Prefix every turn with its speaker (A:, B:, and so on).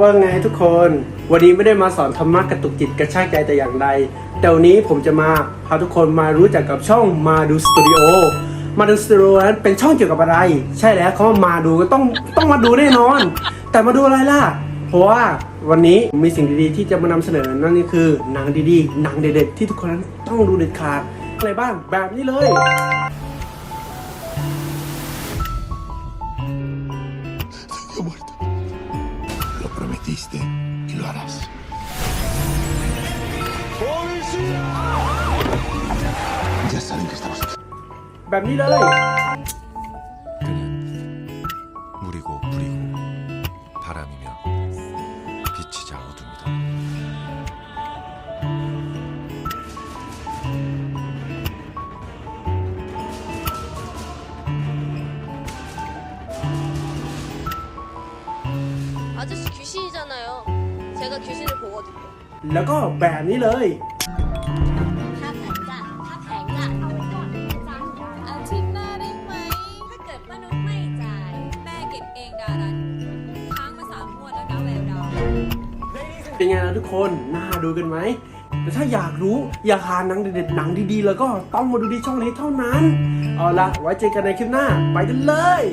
A: ว่าไงทุกคน วันนี้ไม่ได้มาสอนธรรมะกระตุกจิตกระชากใจแต่อย่างใด แต่วันนี้ผมจะมาพาทุกคนมารู้จักกับช่องมาดูสตูดิโอ มาดูสตูดิโอนั้นเป็นช่องเกี่ยวกับอะไร ใช่แล้วเขาว่ามาดูก็ต้องต้องมาดูแน่นอน แต่มาดูอะไรล่ะ เพราะว่าวันนี้มีสิ่งดีๆที่จะมานำเสนอนั่นก็คือหนังดีๆหนังเด็ดๆที่ทุกคนนั้นต้องดูเด็ดขาดอะไรบ้างแบบนี้เลย
B: ateiste qui le harasse. Ya saben que estamos aquí.
A: ¡Bam, mira,
C: 그는 물이고 불이고 바람이며 빛이 자오도
D: 아저씨 귀신이잖아요. 제가 귀신을 보거든요.
A: แล้วก็แบบนี้เลย
D: ถ้าแผงจ้ะถ้าแผงจ้ะเอาไว้ก่อนจ้างได้
E: อาทิตย์หน้าได้ไหม ถ้าเกิดป้านุชไม่จ่าย แม่เก็บเองดารันค้างมาสามงวดแล้วนะแววดาว
A: เป็นไงล่ะทุกคนน่าดูกันไหมแต่ถ้าอยากรู้อยากหาหนังเด็ดๆหนังดีๆ แล้วก็ต้องมาดูที่ช่องนี้เท่านั้น เอาละไว้เจอกันในคลิปหน้า ไปกันเลย